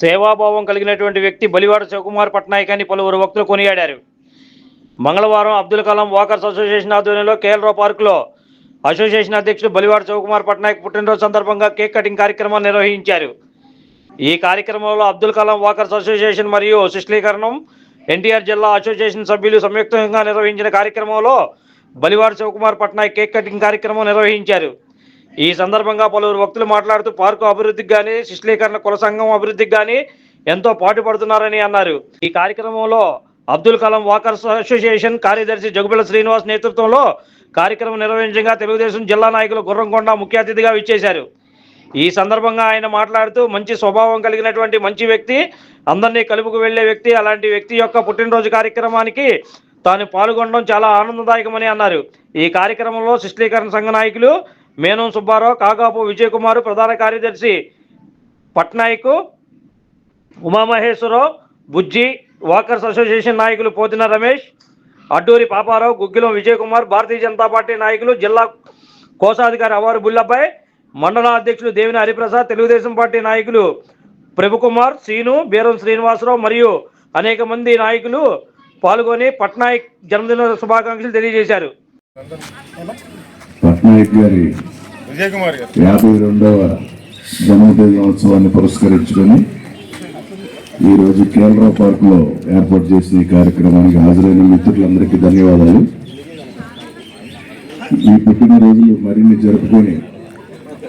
సేవాభావం కలిగినటువంటి వ్యక్తి బలివాడ శివకుమార్ పట్నాయక్ అని పలువురు భక్తులు కొనియాడారు. మంగళవారం అబ్దుల్ కలాం వాకర్స్ అసోసియేషన్ ఆధ్వర్యంలో కేఎల్రావు పార్కులో అసోసియేషన్ అధ్యక్షుడు బలివాడ శివకుమార్ పట్నాయక్ పుట్టినరోజు సందర్భంగా కేక్ కటింగ్ కార్యక్రమాన్ని నిర్వహించారు. ఈ కార్యక్రమంలో అబ్దుల్ కలాం వాకర్స్ అసోసియేషన్ మరియు శిష్లీకరణం ఎన్టీఆర్ జిల్లా అసోసియేషన్ సభ్యులు సంయుక్తంగా నిర్వహించిన కార్యక్రమంలో బలివాడ శివకుమార్ పట్నాయక్ కేక్ కటింగ్ కార్యక్రమం నిర్వహించారు. ఈ సందర్భంగా పలువురు భక్తులు మాట్లాడుతూ పార్కు అభివృద్ధికి కానీ శిష్లీకరణ కుల సంఘం అభివృద్ధికి కానీ ఎంతో పాటుపడుతున్నారని అన్నారు. ఈ కార్యక్రమంలో అబ్దుల్ కలాం వాకర్స్ అసోసియేషన్ కార్యదర్శి జగుబిల శ్రీనివాస్ నేతృత్వంలో కార్యక్రమం నిర్వహించగా తెలుగుదేశం జిల్లా నాయకులు గుర్రంకొండ ముఖ్య అతిథిగా విచ్చేశారు. ఈ సందర్భంగా ఆయన మాట్లాడుతూ మంచి స్వభావం కలిగినటువంటి మంచి వ్యక్తి అందరినీ కలుపుకు వెళ్ళే వ్యక్తి అలాంటి వ్యక్తి యొక్క పుట్టినరోజు కార్యక్రమానికి తాను పాల్గొనడం చాలా ఆనందదాయకమని అన్నారు. ఈ కార్యక్రమంలో శిష్టీకరణ సంఘ నాయకులు మేనం సుబ్బారావు కాగాపు విజయకుమార్ ప్రధాన కార్యదర్శి పట్నాయక్ ఉమామహేశ్వరరావు బుజ్జి వాకర్స్ అసోసియేషన్ నాయకులు పోతిన రమేష్ అడ్డూరి పాపారావు గుగ్గిలం విజయకుమార్ భారతీయ జనతా పార్టీ నాయకులు జిల్లా కోశాధికారి అవారు బుల్లబ్బాయ్ మండల అధ్యక్షులు దేవిని హరిప్రసాద్ తెలుగుదేశం పార్టీ నాయకులు ప్రభుకుమార్ సీను బీరం శ్రీనివాసరావు మరియు అనేక మంది నాయకులు పాల్గొని పట్నాయక్ జన్మదిన శుభాకాంక్షలు తెలియజేశారు. పట్నాయక్ గారి విజయ్ కుమార్ గారు. యాభై రెండవ జన్మదినోత్సవాన్ని పురస్కరించుకొని ఈరోజు కేంద్ర పార్కులో ఏర్పాటు చేసిన ఈ కార్యక్రమానికి హాజరైన మిత్రులందరికీ ధన్యవాదాలు. ఈ పుట్టినరోజులు మరిన్ని జరుపుకొని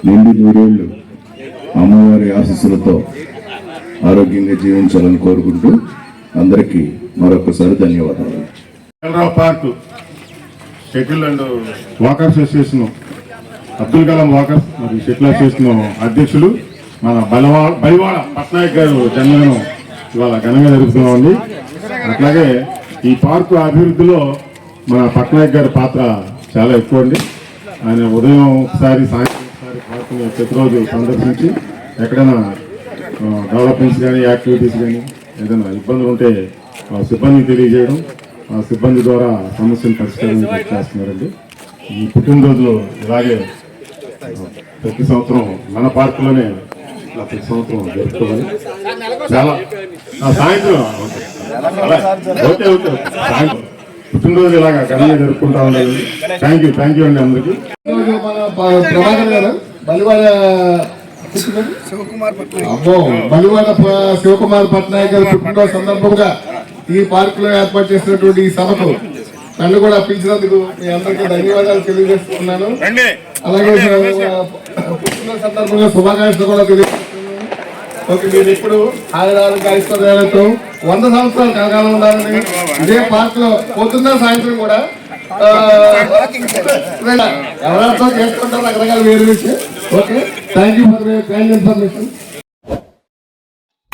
నిండి నూరేళ్ళు అమ్మవారి ఆశీస్సులతో ఆరోగ్యంగా జీవించాలని కోరుకుంటూ అందరికీ మరొకసారి ధన్యవాదాలు. Park shuttle and walkers association Abdul Kalam walkers మరి షటిల్ అసోసియేషన్ అధ్యక్షులు మన బలవా బలివాడ పట్నాయక్ గారు జన్మదినం ఇవాళ ఘనంగా జరుగుతున్నామండి అట్లాగే ఈ పార్కు అభివృద్ధిలో మన పట్నాయక్ గారి పాత్ర చాలా ఎక్కువ అండి. ఆయన ఉదయం ఒకసారి సాయంత్రం ఒకసారి పార్కుని ప్రతిరోజు సందర్శించి ఎక్కడైనా డెవలప్మెంట్స్ కానీ యాక్టివిటీస్ కానీ ఏదైనా ఇబ్బందులు ఉంటే సిబ్బందికి తెలియజేయడం సిబ్బంది ద్వారా సమస్యను పరిష్కారం చేస్తున్నారండి. ఈ పుట్టినరోజులు ఇలాగే ప్రతి సంవత్సరం మన పార్కులోనే ఇలా ప్రతి సంవత్సరం జరుపుకోవాలి. చాలా ఆ, సాయంత్రం ఓకే. ఓకే. సాయంత్రం. పుట్టినరోజు ఇలాగా ఘనంగా జరుపుకుంటా ఉండాలి. థ్యాంక్ యూ థ్యాంక్ యూ అండి అందరికీ. ప్రభాకర్ గారు బలివాడ శివకుమార్ పట్నాయక్. గారు పుట్టినరోజు సందర్భంగా ఈ పార్క్లో ఏర్పాటు చేసినటువంటి ఈ సభకు నన్ను కూడా పిలిచినందుకు మీ అందరికీ ధన్యవాదాలు తెలియజేస్తున్నాను అలాగే సందర్భంగా శుభాకాంక్షలు కూడా తెలియజేస్తున్నాను ఓకే మీరు ఇప్పుడు ఆయురాలు గాయత్వం వంద సంవత్సరాలు కలగాలం ఉండాలని ఇదే పార్క్లో పొద్దున్న సాయంత్రం కూడా ఎవరితో చేసుకుంటారు రకరకాల వేరు విషయం okay thank you for kind information